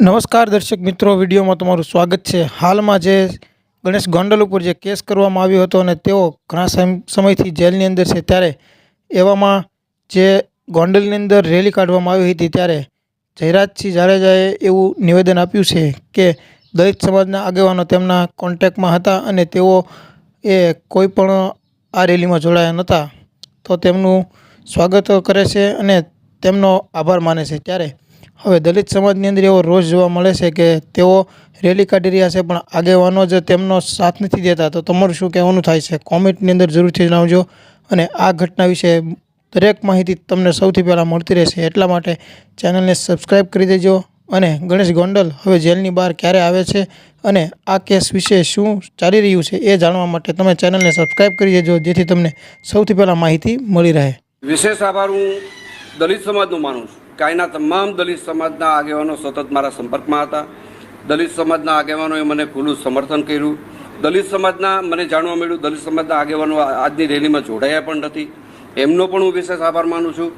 નમસ્કાર દર્શક મિત્રો, વિડીયોમાં તમારું સ્વાગત છે. હાલમાં જે ગણેશ ગોંડલ ઉપર જે કેસ કરવામાં આવ્યો હતો અને તેઓ ઘણા સમ- સમયથી જેલની અંદર છે, ત્યારે એવામાં જે ગોંડલની અંદર રેલી કાઢવામાં આવી હતી, ત્યારે જયરાજસિંહ જાડેજાએ એવું નિવેદન આપ્યું છે કે દલિત સમાજના આગેવાનો તેમના કોન્ટેક્ટમાં હતા અને તેઓ એ કોઈ પણ આ રેલીમાં જોડાયા નહોતા. તો તેમનું સ્વાગત કરે છે અને તેમનો આભાર માને છે. ત્યારે હવે દલિત સમાજની અંદર એવો રોષ જોવા મળે છે કે તેઓ રેલી કાઢી રહ્યા છે, પણ આગેવાનો જ તેમનો સાથ નથી દેતા. તો તમારું શું કહેવાનું થાય છે? કોમેન્ટની અંદર જરૂરથી જણાવજો અને આ ઘટના વિશે દરેક માહિતી તમને સૌથી પહેલાં મળતી રહેશે. એટલા માટે ચેનલને સબસ્ક્રાઈબ કરી દેજો અને ગણેશ ગોંડલ હવે જેલની બહાર ક્યારે આવે છે અને આ કેસ વિશે શું ચાલી રહ્યું છે એ જાણવા માટે તમે ચેનલને સબસ્ક્રાઈબ કરી દેજો, જેથી તમને સૌથી પહેલાં માહિતી મળી રહે. વિશેષ આભાર. હું દલિત સમાજનો માનું છું. કે અહીંના તમામ દલિત સમાજના આગેવાનો સતત મારા સંપર્કમાં હતા. દલિત સમાજના આગેવાનોએ મને ખુલ્લું સમર્થન કર્યું. દલિત સમાજના, મને જાણવા મળ્યું, દલિત સમાજના આગેવાનો આજની રેલીમાં જોડાયા પણ નથી. એમનો પણ હું વિશેષ આભાર માનું છું.